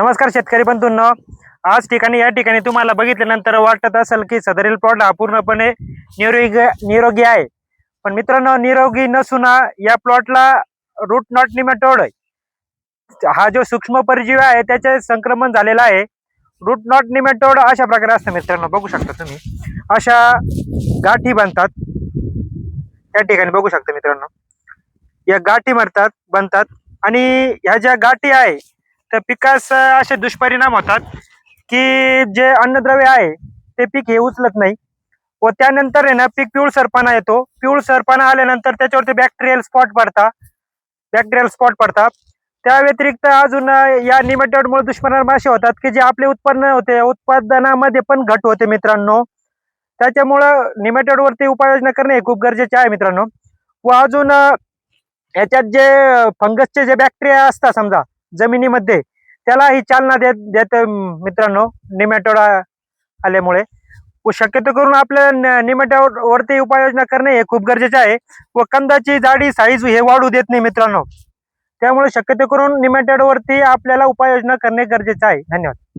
नमस्कार शेतकरी बंधूंनो. आज ठिकाणी या ठिकाणी तुम्हाला बघितल्यानंतर वाटत असेल की सदरील प्लॉट हा पूर्णपणे निरोगी निरोगी आहे. पण मित्रांनो निरोगी नसून या प्लॉटला रूट नॉट निमेटोड हा जो सूक्ष्म परजीवी आहे त्याचे संक्रमण झालेलं आहे. रूट नॉट निमेटोड अशा प्रकारे असतं मित्रांनो बघू शकता तुम्ही. अशा गाठी बनतात. या ठिकाणी बघू शकता मित्रांनो. या गाठी मरतात बनतात. आणि ह्या ज्या गाठी आहे तर पिकास असे दुष्परिणाम होतात की जे अन्नद्रव्य आहे ते पीक हे उचलत नाही. व त्यानंतर आहे ना पीक पिवळसरपणा येतो. पिवळसरपणा आल्यानंतर त्याच्यावरती बॅक्टेरियल स्पॉट पडतात बॅक्टेरियल स्पॉट पडतात त्या व्यतिरिक्त अजून या निमेटोडमुळे दुष्परिणाम असे होतात की जे आपले उत्पन्न होते उत्पादनामध्ये पण घट होते मित्रांनो. त्याच्यामुळं निमेटोडवरती उपाययोजना करणे हे खूप गरजेचे आहे मित्रांनो. व अजून याच्यात जे फंगसचे जे बॅक्टेरिया असतात समजा जमिनीमध्ये. त्याला ही चालना देत देत मित्रांनो निमॅटोड आल्यामुळे. व शक्यतो करून आपल्या निमॅटोवरती उपाययोजना करणे हे खूप गरजेचे आहे. व कंदाची जाडी साईज हे वाढू देत नाही मित्रांनो. त्यामुळे शक्यतो करून निमेटोड वरती आपल्याला उपाययोजना करणे गरजेचे आहे. धन्यवाद.